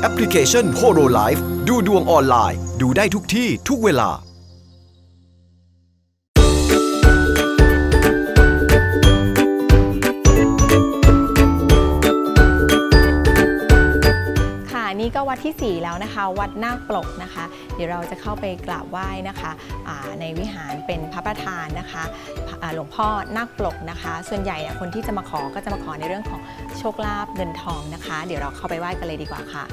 แอปพลิเคชันโ o โ o Life ดูดวงออนไลน์ ดูได้ทุกที่ทุกเวลา นี่ก็วัดที่ 4 แล้วนะคะ วัดนาคปลกนะคะ เดี๋ยวเราจะเข้าไปกราบไหว้นะคะในวิหารเป็นพระประธานนะคะหลวงพ่อนาคปลกนะคะ ส่วนใหญ่คนที่จะมาขอก็จะมาขอในเรื่องของโชคลาภเงินทองนะคะ เดี๋ยวเราเข้าไปไหว้กันเลยดีกว่าค่ะ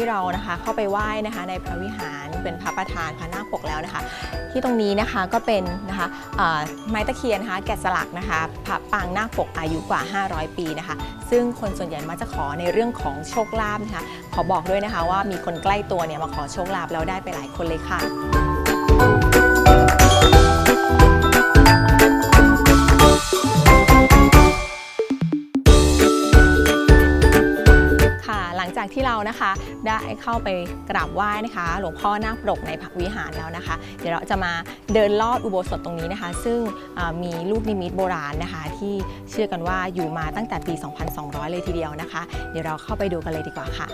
ที่เรานะคะเข้าไปไหว้นะคะในพระวิหารเป็นพระประธานพระนาคปกแล้วนะคะ ที่ตรงนี้นะคะก็เป็นนะคะไม้ตะเคียนนะคะแกะสลักนะคะพระปางนาคปกอายุกว่า 500 ปีนะคะ ซึ่งคนส่วนใหญ่มักจะขอในเรื่องของโชคลาภนะคะขอบอกด้วยนะคะว่ามีคนใกล้ตัวเนี่ยมาขอโชคลาภแล้วได้ไปหลายคนเลยค่ะ จากที่เรานะคะ ได้เข้าไปกราบไหว้นะคะ หลวงพ่อนาคปรกในพระวิหารแล้วนะคะ เดี๋ยวเราจะมาเดินลอดอุโบสถตรงนี้นะคะ ซึ่งมีลูกนิมิตโบราณนะคะ ที่เชื่อกันว่าอยู่มาตั้งแต่ปี 2200 เลยทีเดียวนะคะ เดี๋ยวเราเข้าไปดูกันเลยดีกว่าค่ะ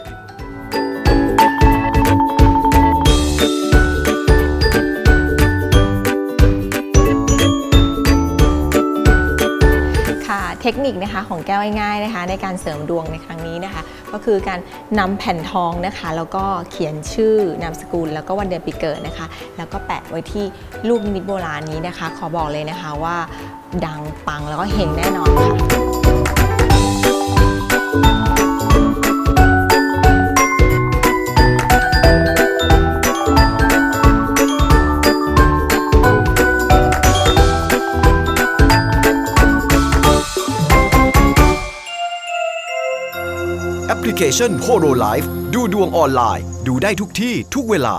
ทคนิคนะคะของแก้วง่ายๆนะคะ ในการเสริมดวงในครั้งนี้นะคะ ก็คือการนำแผ่นทองนะคะ แล้วก็เขียนชื่อนามสกุล แล้วก็วันเดือนปีเกิดนะคะ แล้วก็แปะไว้ที่ลูกนิมิตโบราณนี้นะคะ ขอบอกเลยนะคะว่า ดังปังแล้วก็เฮงแน่นอนค่ะ แอปพลิเคชันโ o โ o Life ดูดวงออนไลน์ ดูได้ทุกที่ทุกเวลา